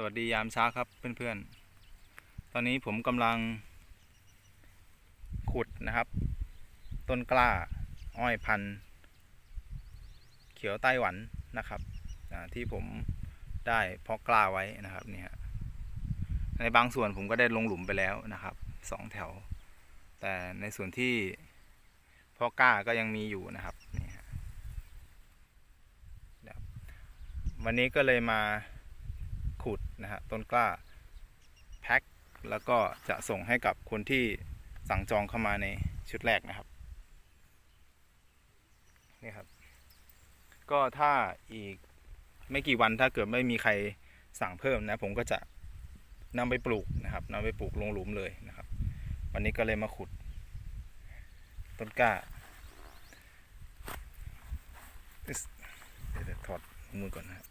สวัสดียามเช้าครับเพื่อนๆ ตอนนี้ผมกำลัง ขุดนะครับ ต้นกล้าอ้อยพันธุ์เขียวไต้หวันนะครับที่ผมได้เพาะกล้าไว้นะครับนี่ฮะในบางส่วนผมก็ได้ลงหลุมไปแล้วนะครับสองแถว แต่ในส่วนที่เพาะกล้าก็ยังมีอยู่นะครับนี่ฮะนะครับวันนี้ก็เลยมา ขุดนะฮะต้นกล้าแพ็คแล้วก็จะส่งให้กับคนที่สั่งจองเข้ามาในชุดแรกนะครับนี่ครับ ก็ถ้าอีกไม่กี่วันถ้าเกิดไม่มีใครสั่งเพิ่มนะ ผมก็จะนำไปปลูกนะครับนำไปปลูกลงหลุมเลยนะครับ วันนี้ก็เลยมาขุด ต้นกล้าเดี๋ยวถอดมือก่อนนะครับ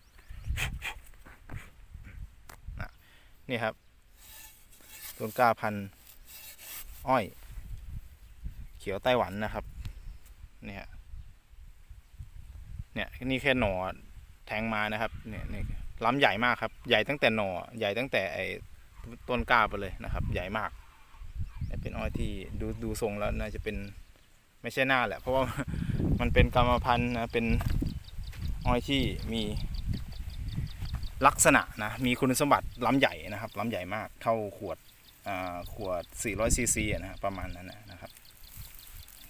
นี่ครับต้นกล้าพันธุ์อ้อย เขียวไต้หวันนะครับ เนี่ยเนี่ยนี่แค่หน่อแทงมานะครับเนี่ยนี่ล้ำใหญ่มากครับ ใหญ่ตั้งแต่หน่อใหญ่ตั้งแต่ไอ้ต้นกล้าไปเลยนะครับ ใหญ่มากเนี่เป็นอ้อยที่ดูดูทรงแล้วน่าจะเป็นไม่ใช่หน้าแหละ เพราะว่ามันเป็นกรรมพันธุ์นะเป็นอ้อยที่มี ลักษณะนะมีคุณสมบัติล้ำใหญ่นะครับล้ำใหญ่มากเท่าขวดขวด 400 ซีซีนะฮะประมาณนั้นนะครับ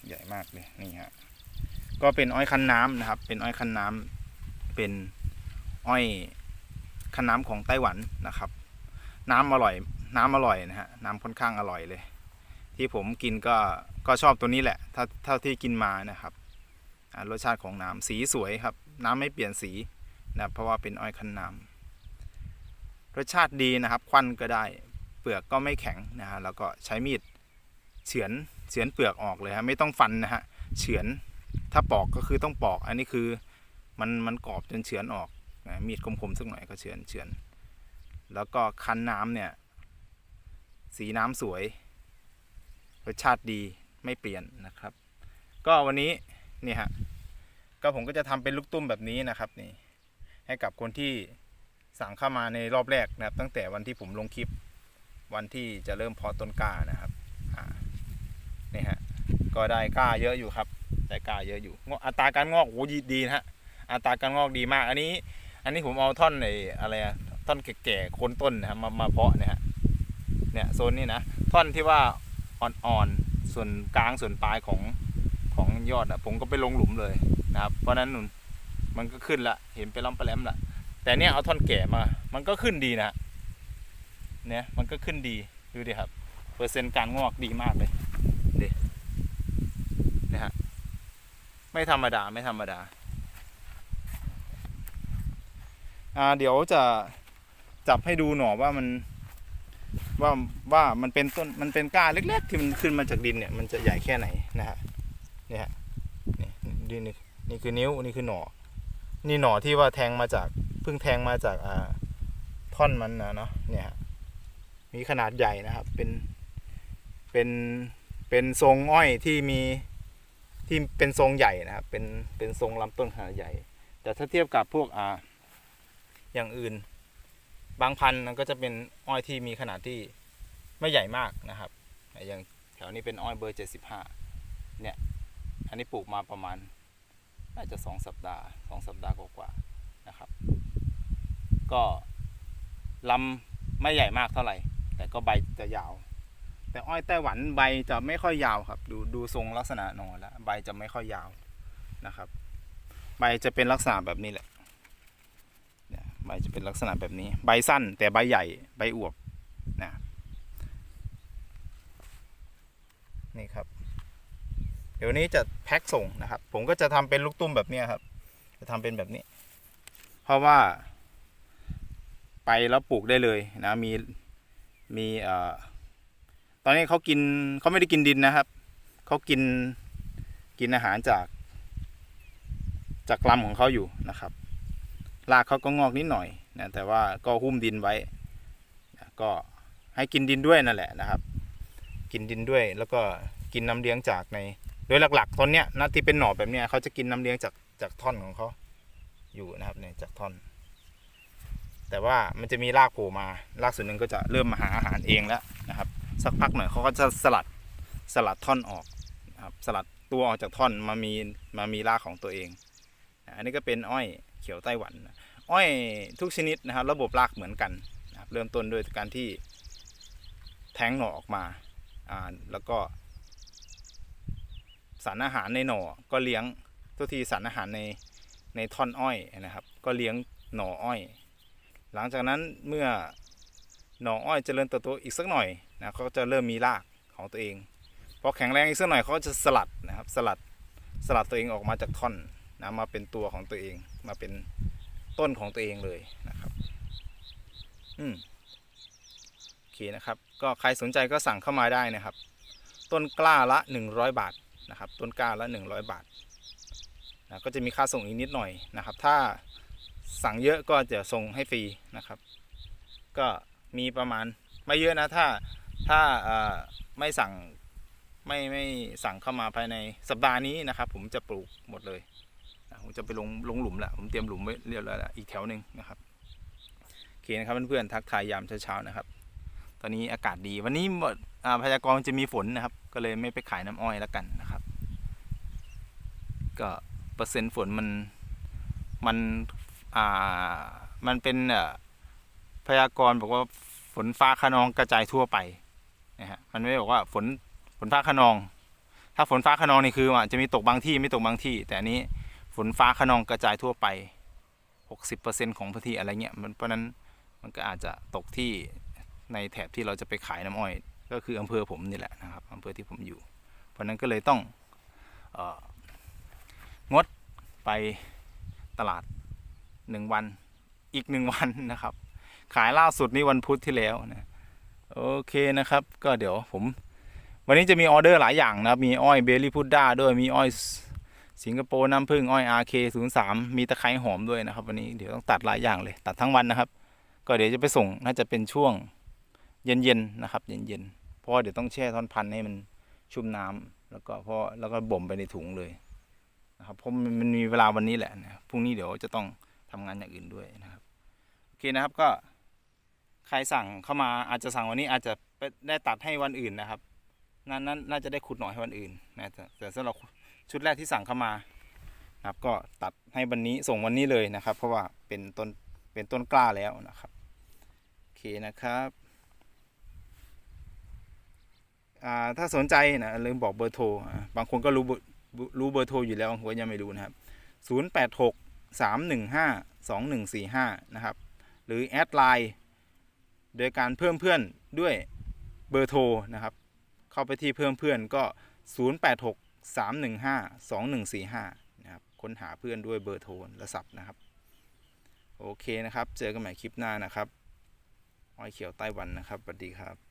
ใหญ่มากเลยนี่ฮะก็เป็นอ้อยคั้นน้ำนะครับ เป็นอ้อยคั้นน้ำเป็นอ้อยคั้นน้ำของไต้หวันนะครับ น้ำอร่อยน้ำอร่อยนะฮะน้ำค่อนข้างอร่อยเลย ที่ผมกินก็ก็ชอบตัวนี้แหละถ้าเท่าที่กินมานะครับรสชาติของน้ำสีสวยครับ น้ำไม่เปลี่ยนสีนะเพราะว่าเป็นอ้อยคั้นน้ำ รสชาติดีนะครับ ควันก็ได้ เปลือกก็ไม่แข็งนะฮะแล้วก็ใช้มีดเฉือนเฉือนเปลือกออกเลยฮะไม่ต้องฟันนะฮะเฉือนถ้าปอกก็คือต้องปอก อันนี้คือมันมันกรอบจนเฉือนออกนะมีดคมๆสักหน่อยก็เฉือนเฉือนแล้วก็คั้นน้ำเนี่ย สีน้ำสวยรสชาติดีไม่เปลี่ยนนะครับ ก็วันนี้นี่ฮะก็ผมก็จะทำเป็นลูกตุ้มแบบนี้นะครับนี่ให้กับคนที่ สั่งเข้ามาในรอบแรกนะครับ ตั้งแต่วันที่ผมลงคลิปวันที่จะเริ่มเพอต้นกล้านะครับนี่ฮะก็ได้กล้าเยอะอยู่ครับได้กล้าเยอะอยู่งอกอัตราการงอกโอ้ดีดีนะฮะอัตราการงอกดีมาก อันนี้ อันนี้ผมเอาท่อนไอ้อะไรท่อนแก่ๆโคนต้นนะครับมามาเพาะเนี่ยฮะเนี่ยโซนนี้นะท่อนที่ว่าอ่อนๆส่วนกลางส่วนปลายของของยอดอะผมก็ไปลงหลุมเลยนะครับ เพราะนั้นนุ่นมันก็ขึ้นละเห็นไปล้อมไปแหลมละ แต่เนี่ยเอาท่อนแก่มา มันก็ขึ้นดีนะเนี่ยมันก็ขึ้นดีดูดิครับ เปอร์เซ็นต์การงอกดีมากเลยดิเนี่ยฮะไม่ธรรมดาไม่ธรรมดาอ่าเดี๋ยวจะจับให้ดูหน่อว่ามันว่าว่ามันเป็นต้นมันเป็นก้าเล็กๆที่มันขึ้นมาจากดินเนี่ยมันจะใหญ่แค่ไหนนะฮะเนี่ยฮะนี่นี่นี่นี่คือนิ้วนี่คือหน่อนี่หน่อที่ว่าแทงมาจาก พิ่งแทงมาจากอ่าท่อนมันนะเนาะเนี่ยมีขนาดใหญ่นะครับ เป็นเป็นเป็นทรงอ้อยที่มีที่เป็นทรงใหญ่นะครับ เป็นเป็นทรงลำต้นขนาดใหญ่ แต่ถ้าเทียบกับพวกอ่าอย่างอื่น บางพันธุ์มันก็จะเป็นอ้อยที่มีขนาดที่ไม่ใหญ่มากนะครับ อย่างแถวนี้เป็นอ้อยเบอร์เจ็ดสิบห้าเนี่ย อันนี้ปลูกมาประมาณน่าจะสองสัปดาห์สองสัปดาห์กว่าๆนะครับ ก็ลำไม่ใหญ่มากเท่าไหร่ แต่ก็ใบจะยาว แต่อ้อยไต้หวันใบจะไม่ค่อยยาวครับ ดูดูทรงลักษณะนอแล้วใบจะไม่ค่อยยาวนะครับ ใบจะเป็นลักษณะแบบนี้แหละเนี่ยใบจะเป็นลักษณะแบบนี้ ใบสั้น แต่ใบใหญ่ใบอวบนะนี่ครับ เดี๋ยวนี้จะแพ็คส่งนะครับ ผมก็จะทำเป็นลูกตุ้มแบบนี้ครับ จะทำเป็นแบบนี้ เพราะว่า ไปแล้วปลูกได้เลยนะมีมีเอ่อตอนนี้เขากินเขาไม่ได้กินดินนะครับเขากินกินอาหารจาก จากลำของเขาอยู่นะครับรากเขาก็งอกนิดหน่อยนะแต่ว่าก็หุ้มดินไว้นะก็ให้กินดินด้วยนั่นแหละนะครับ กินดินด้วยแล้วก็กินน้ำเลี้ยงจากในโดยหลักๆต้นเนี้ยนะที่เป็นหน่อแบบเนี้ยเขาจะกินน้ำเลี้ยงจากจากท่อนของเขาอยู่นะครับเนี่ยจากท่อน แต่ว่ามันจะมีรากโผล่มา รากส่วนหนึ่งก็จะเริ่มมาหาอาหารเองแล้วนะครับ สักพักหน่อยเขาก็จะสลัดสลัดท่อนออกนะครับสลัดตัวออกจากท่อนมามีมามีรากของตัวเอง อันนี้ก็เป็นอ้อยเขียวไต้หวัน อ้อยทุกชนิดนะครับ ระบบรากเหมือนกันนะครับเริ่มต้นด้วยการที่แทงหน่อออกมาอ่าแล้วก็ สารอาหารในหน่อก็เลี้ยงตัวทีสารอาหารในในท่อนอ้อยนะครับ ก็เลี้ยงหน่ออ้อย หลังจากนั้นเมื่อหน่ออ้อยเจริญเติบโตอีกสักหน่อยนะเขาก็จะเริ่มมีรากของตัวเองพอแข็งแรงอีกสักหน่อยเขาจะสลัดนะครับสลัดสลัดตัวเองออกมาจากท่อนนะมาเป็นตัวของตัวเองมาเป็นต้นของตัวเองเลยนะครับอืมโอเคนะครับ ก็ใครสนใจก็สั่งเข้ามาได้นะครับ ต้นกล้าละ 100 บาทนะครับ ต้นกล้าละ 100 บาทนะก็จะมีค่าส่งอีกนิดหน่อยนะครับ ถ้า สั่งเยอะก็จะส่งให้ฟรีนะครับ ก็มีประมาณไม่เยอะนะถ้าถ้าไม่สั่งไม่ไม่สั่งเข้ามาภายในสัปดาห์นี้นะครับ ผมจะปลูกหมดเลยผมจะไปลงลงหลุมล้วผมเตรียมหลุมไว้เรียบร้อยล้วอีกแถวหนึ่งนะครับโอเคนะครับเพื่อนๆทักทายยามเช้าๆนะครับ ตอนนี้อากาศดีวันนี้หมดอ่าพยากรณ์จะมีฝนนะครับ ก็เลยไม่ไปขายน้ำอ้อยแล้วกันนะครับ ก็เปอร์เซ็นต์ฝนมันมัน อ่ามันเป็นพยากรณ์บอกว่าฝนฟ้าขนองกระจายทั่วไปนะฮะมันไม่ได้บอกว่าฝนฝนฟ้าขนอง ถ้าฝนฟ้าขนองนี่คืออาจจะมีตกบางที่ไม่ตกบางที่ แต่อันนี้ฝนฟ้าขนองกระจายทั่วไป 60%ของพื้นที่อะไรเงี้ยมันเพราะนั้นมันก็อาจจะตกที่ในแถบที่เราจะไปขายน้ำอ้อย ก็คืออำเภอผมนี่แหละนะครับอำเภอที่ผมอยู่ เพราะนั้นก็เลยต้องอองดไปตลาด หนึ่งวันอีกหนึ่งวันนะครับ ขายล่าสุดนี่วันพุธที่แล้วนะโอเคนะครับ ก็เดี๋ยวผม วันนี้จะมีออเดอร์หลายอย่างนะครับ มีอ้อยเบลลี่พุดด้าด้วยมีอ้อยสิงคโปร์น้ำผึ้งอ้อย RK03 มีตะไคร้หอมด้วยนะครับ วันนี้เดี๋ยวต้องตัดหลายอย่างเลย ตัดทั้งวันนะครับ ก็เดี๋ยวจะไปส่งน่าจะเป็นช่วงเย็นๆนะครับ เย็นๆเพราะว่าเดี๋ยวต้องแช่ท่อนพันธุ์ให้มันชุ่มน้ำแล้วก็พราะแล้วก็บ่มไปในถุงเลยนะครับเพราะมันมันมีเวลาวันนี้แหละนะพรุ่งนี้เดี๋ยวจะต้อง ทำงานอย่างอื่นด้วยนะครับโอเคนะครับก็ใครสั่งเข้ามาอาจจะสั่งวันนี้อาจจะไปได้ตัดให้วันอื่นนะครับนั้นน,น่าจะได้ขุดหน่อยให้วันอื่นนะแต่สำหรับชุดแรกที่สั่งเข้ามานะครับก็ตัดให้วันนี้ส่งวันนี้เลยนะครับ เพราะว่าเป็นต้นเป็นต้นกล้าแล้วนะครับโอเคนะครับอ่าถ้าสนใจนะลืมบอกเบอร์โทร บางคนก็รู้รู้เบอร์โทรอยู่แล้วบางคนยังไม่รู้นะครับ 086 315 2145 นะครับ หรือแอดไลน์โดยการเพิ่มเพื่อนด้วยเบอร์โทรนะครับ เข้าไปที่เพิ่มเพื่อนก็ 086 315 2145 นะครับ ค้นหาเพื่อนด้วยเบอร์โทรและศัพท์นะครับ โอเคนะครับ เจอกันใหม่คลิปหน้านะครับอ้อยเขียวไต้หวันนะครับสวัสดีครับ